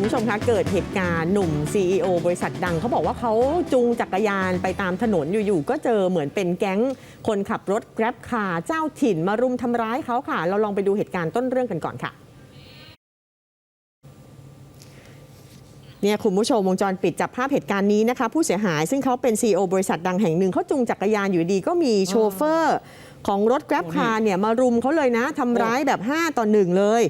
คุณผู้ชมคะเกิดเหตุการณ์หนุ่ม CEO บริษัทดังเขาบอกว่าเขาจูงจักรยานไปตามถนนอยู่ๆ ก็เจอเหมือนเป็นแก๊ง คนขับรถ Grab คาเจ้าถิ่นมารุมทำร้ายเขาค่ะ เราลองไปดูเหตุการณ์ต้นเรื่องกันก่อนค่ะเนี่ยคุณผู้ชมวงจรปิดจับภาพเหตุการณ์นี้นะคะ ผู้เสียหายซึ่งเขาเป็น CEO บริษัทดังแห่งหนึ่งเขาจูงจักรยานอยู่ดีก็มีโชเฟอร์ ของรถ Grab คาเนี่ยมารุมเขาเลยนะทำร้ายแบบ 5 ต่อ 1 เลย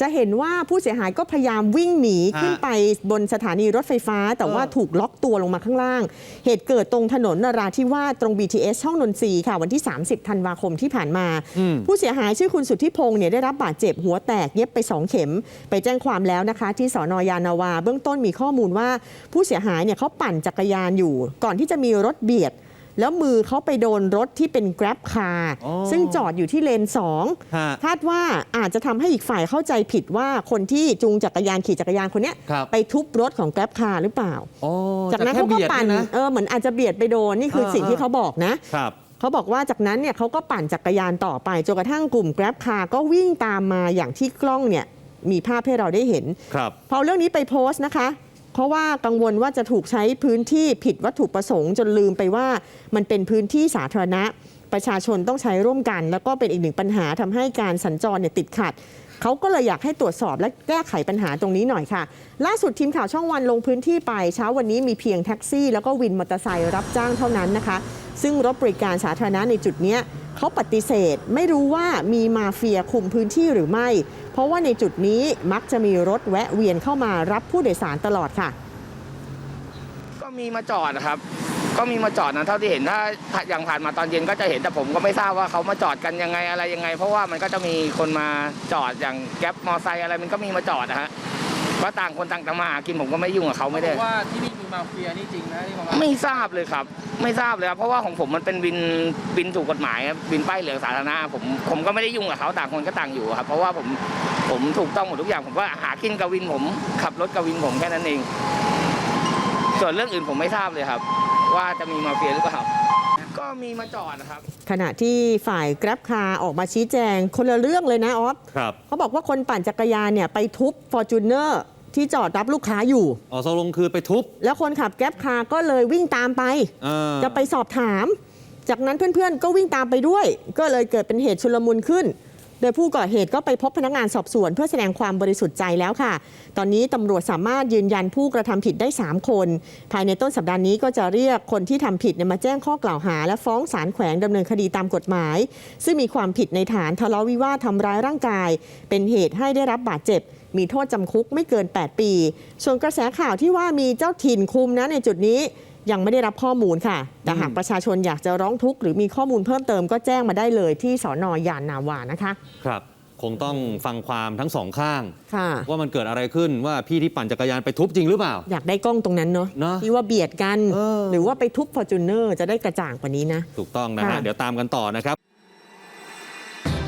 จะเห็นว่าผู้เสียหายก็พยายามวิ่งหนีฮะขึ้นไปบนสถานีรถไฟฟ้า แต่ว่าเออถูกล็อกตัวลงมาข้างล่าง เหตุเกิดตรงถนนนราธิวาสตรง BTS ช่องนนทรีย์ค่ะวันที่ 30 ธันวาคมที่ผ่านมาอืมผู้เสียหายชื่อคุณสุทธิพงศ์เนี่ยได้รับบาดเจ็บหัวแตกเย็บไป 2 เข็ม ไปแจ้งความแล้วนะคะ ที่สอนอยานาวา เบื้องต้นมีข้อมูลว่า ผู้เสียหายเนี่ยเขาปั่นจักรยานอยู่ ก่อนที่จะมีรถเบียด แล้วมือเขาไปโดนรถที่เป็น Grab คาร์อ๋อซึ่งจอดอยู่ที่เลนฮะ2คาดว่าอาจจะทำให้อีกฝ่ายเข้าใจผิดว่าคนที่จูงจักรยานขี่จักรยานคนเนี้ยครับ ไปทุบรถของ Grab คาร์หรือเปล่า อ๋อจากนั้นแต่เขาแค่ก็บียดปั่นเยนะ เออเหมือนอาจจะเบียดไปโดนนี่คือเออสิ่งที่เออเขาบอกนะ ครับ เขาบอกว่าจากนั้นเนี่ยเขาก็ปั่นจักรยานต่อไปจนกระทั่งกลุ่ม Grab คาร์ก็วิ่งตามมาอย่างที่กล้องเนี่ยมีภาพให้เราได้เห็น ครับ พอเอาเรื่องนี้ไปโพสต์นะคะ เพราะว่ากังวลว่าจะถูกใช้พื้นที่ผิดวัตถุประสงค์ จนลืมไปว่ามันเป็นพื้นที่สาธารณะ ประชาชนต้องใช้ร่วมกัน แล้วก็เป็นอีกหนึ่งปัญหาทำให้การสัญจรเนี่ยติดขัดเขาก็เลยอยากให้ตรวจสอบและแก้ไขปัญหาตรงนี้หน่อยค่ะ ล่าสุดทีมข่าวช่องวันลงพื้นที่ไป เช้าวันนี้มีเพียงแท็กซี่ แล้วก็วินมอเตอร์ไซค์รับจ้างเท่านั้นนะคะ ซึ่งรถบริการสาธารณะในจุดเนี้ย เขาปฏิเสธไม่รู้ว่ามีมาเฟียคุมพื้นที่หรือไม่ เพราะว่าในจุดนี้มักจะมีรถแวะเวียนเข้ามารับผู้โดยสารตลอดค่ะ ก็มีมาจอดนะครับ ก็มีมาจอดนะเท่าที่เห็นถ้าถ้าอย่างผ่านมาตอนเย็นก็จะเห็นแต่ผมก็ไม่ทราบว่าเขามาจอดกันยังไงอะไรยังไง เพราะว่ามันก็จะมีคนมาจอดอย่างแก๊ปมอไซค์อะไรมันก็มีมาจอดนะฮะก็ต่างคนต่างทำมาหากินผมก็ไม่ยุ่งกับเขาไม่ได้บอกว่าที่นี่ มีมาเฟียนี่จริงนะที่บอกว่าไม่ทราบเลยครับ ไม่ทราบเลยครับเพราะว่าของผมมันเป็นวินวินถูกกฎหมายครับวินป้ายเหลืองสาธารณะผมผมก็ไม่ได้ยุ่งกับเขาต่างคนก็ต่างอยู่ครับ เพราะว่าผมผมถูกต้องหมดทุกอย่างผมก็หากินกับวินผม ขับรถกับวินผมแค่นั้นเอง ส่วนเรื่องอื่นผมไม่ทราบเลยครับ ว่าจะมีมาเฟียหรือเปล่าก็มีมาจอดนะครับ ขณะที่ฝ่าย Grab คาออกมาชี้แจงคนละเรื่องเลยนะออฟครับเขาบอกว่าคนปั่นจักรยานเนี่ยไปทุบ f o r t u n e r ที่จอดรับลูกค้าอยู่ อ๋อตกลงคือไปทุบ แล้วคนขับแก๊ปคาก็เลยวิ่งตามไปเออจะไปสอบถาม จากนั้นเพื่อนๆ ก็วิ่งตามไปด้วย ก็เลยเกิดเป็นเหตุชุลมุนขึ้น โดยผู้ก่อเหตุก็ไปพบพนักงานสอบสวน เพื่อแสดงความบริสุทธิ์ใจแล้วค่ะ ตอนนี้ตำรวจสามารถยืนยันผู้กระทำผิดได้ 3 คน ภายในต้นสัปดาห์นี้ก็จะเรียกคนที่ทำผิดเนี่ยมาแจ้งข้อกล่าวหา และฟ้องศาลแขวงดำเนินคดีตามกฎหมาย ซึ่งมีความผิดในฐานทะเลาะวิวาททำร้ายร่างกาย เป็นเหตุให้ได้รับบาดเจ็บ มีโทษจำคุกไม่เกิน 8 ปี ส่วนกระแสข่าวที่ว่ามีเจ้าถิ่นคุมนะในจุดนี้ยังไม่ได้รับข้อมูลค่ะ แต่หากประชาชนอยากจะร้องทุกข์หรือมีข้อมูลเพิ่มเติมก็แจ้งมาได้เลยที่สอนอยานนาวานะคะ ครับ คงต้องฟังความทั้งสองข้าง ค่ะ ว่ามันเกิดอะไรขึ้นว่าพี่ที่ปั่นจักรยานไปทุบจริงหรือเปล่า อยากได้กล้องตรงนั้นเนาะเนอะที่ว่าเบียดกัน เออ หรือว่าไปทุบฟอร์จูเนอร์จะได้กระจ่างกว่านี้นะ ถูกต้องนะฮะ ค่ะ เดี๋ยวตามกันต่อนะครับ